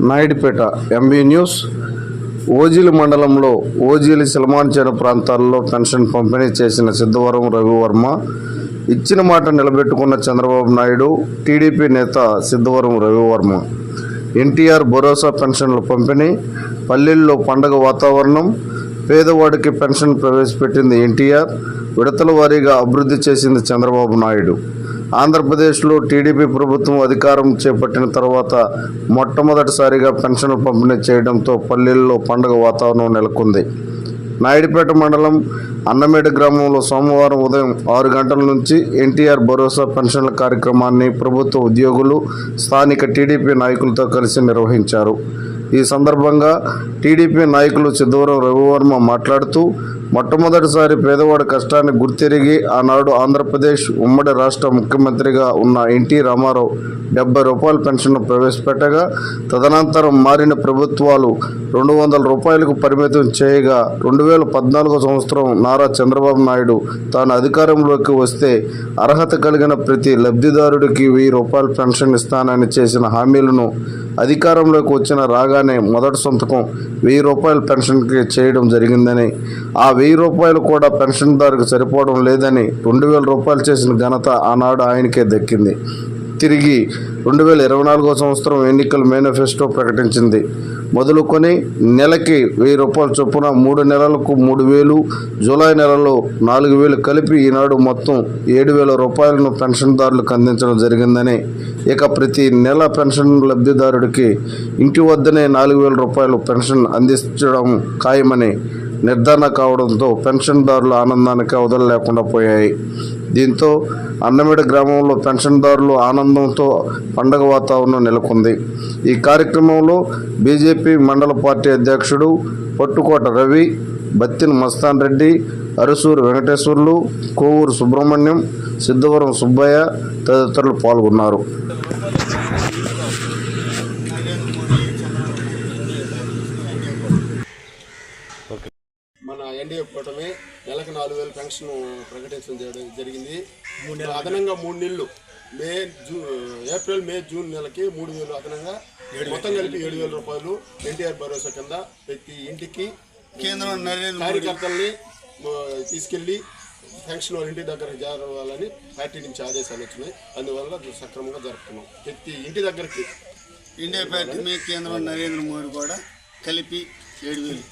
Naidupeta MB news Ojili మండలంలో ఓజిలి సిలమాంచేన ప్రాంతాల్లో pension పంపిణీ చేసిన సిద్ధవరం రవివర్మ ఇచ్చిన మాట నిలబెట్టుకున్న చంద్రబాబు నాయుడు టీడీపీ నేత సిద్ధవరం రవివర్మ ఎన్టీఆర్ భరోసా పెన్షన్ల పంపిణీ పల్లెల్లో పండగ వాతావరణం పేదవాడికి పెన్షన్ ప్రవేశపెట్టింది ఎన్టీఆర్ విడతల వారీగా అభివృద్ధి చేసింది చంద్రబాబు నాయుడు. ఆంధ్రప్రదేశ్లో టీడీపీ ప్రభుత్వం అధికారం చేపట్టిన తర్వాత మొట్టమొదటిసారిగా పెన్షన్ పంపిణీ చేయడంతో పల్లెల్లో పండుగ వాతావరణం నెలకొంది. నాయుడుపేట మండలం అన్నమేడ గ్రామంలో సోమవారం ఉదయం ఆరు గంటల నుంచి ఎన్టీఆర్ భరోసా పెన్షన్ల కార్యక్రమాన్ని ప్రభుత్వ ఉద్యోగులు స్థానిక టీడీపీ నాయకులతో కలిసి నిర్వహించారు. ఈ సందర్భంగా టీడీపీ నాయకులు సిద్ధవరం రవివర్మ మాట్లాడుతూ మొట్టమొదటిసారి పేదవాడి కష్టాన్ని గుర్తిరిగి ఆనాడు ఆంధ్రప్రదేశ్ ఉమ్మడి రాష్ట్ర ముఖ్యమంత్రిగా ఉన్న ఎన్టీ రామారావు డెబ్బై రూపాయల పెన్షన్ను ప్రవేశపెట్టగా తదనంతరం మారిన ప్రభుత్వాలు రెండు వందల రూపాయలకు పరిమితం చేయగా రెండు వేల పద్నాలుగో సంవత్సరం నారా చంద్రబాబు నాయుడు తాను అధికారంలోకి వస్తే అర్హత కలిగిన ప్రతి లబ్ధిదారుడికి వెయ్యి రూపాయల పెన్షన్ ఇస్తానని చేసిన హామీలను అధికారంలోకి వచ్చిన రాగానే మొదటి సొంతకం వెయ్యి రూపాయల పెన్షన్కి చేయడం జరిగిందని ఆ వెయ్యి రూపాయలు కూడా పెన్షన్దారుకు సరిపోవడం లేదని రెండు వేల రూపాయలు చేసిన ఘనత ఆనాడు ఆయనకే దక్కింది. తిరిగి రెండు వేల ఇరవై నాలుగో సంవత్సరం ఎన్నికల మేనిఫెస్టో ప్రకటించింది. మొదలుకొని నెలకి వెయ్యి రూపాయల చొప్పున మూడు నెలలకు మూడు వేలు జూలై నెలలో నాలుగు వేలు కలిపి ఈనాడు మొత్తం ఏడు వేల రూపాయలను పెన్షన్దారులకు అందించడం జరిగిందని ఇక ప్రతి నెల పెన్షన్ లబ్ధిదారుడికి ఇంటి వద్దనే నాలుగు వేల రూపాయలు పెన్షన్ అందించడం ఖాయమని నిర్ధారణ కావడంతో పెన్షన్దారుల ఆనందానికి అవధులు లేకుండా పోయాయి. దీంతో అన్నమేడ గ్రామంలో పెన్షన్దారులు ఆనందంతో పండగ వాతావరణం నెలకొంది. ఈ కార్యక్రమంలో బీజేపీ మండల పార్టీ అధ్యక్షుడు పట్టుకోట రవి బత్తిన మస్తాన్ రెడ్డి అరుసూరు వెంకటేశ్వర్లు కోవూరు సుబ్రహ్మణ్యం సిద్ధవరం సుబ్బయ్య తదితరులు పాల్గొన్నారు. ఎన్డీఏ కూటమి నెలకు నాలుగు వేలు పెన్షన్ ప్రకటించడం జరగ- జరిగింది. అదనంగా మూడు నెలలు. మే జూ ఏప్రిల్ మే జూన్ నెలకి మూడు వేలు అదనంగా మొత్తం కలిపి ఏడు వేల రూపాయలు ఎన్టీఆర్ భరోసా కింద ప్రతి ఇంటికి కేంద్రం నరేంద్ర మోడీ కార్యకర్తల్ని ఆ, తీసుకెళ్ళి పెన్షన్ వాళ్ళ ఇంటి దగ్గర జరగాలని పార్టీ నుంచి ఆదేశాలు వచ్చినాయి. అందువల్ల సక్రమంగా జరుపుతున్నాం. ప్రతి ఇంటి దగ్గరికి ఇండియా పార్టీ మీద కేంద్రం నరేంద్ర మోడీ కూడా కలిపి ఏడు వేలు.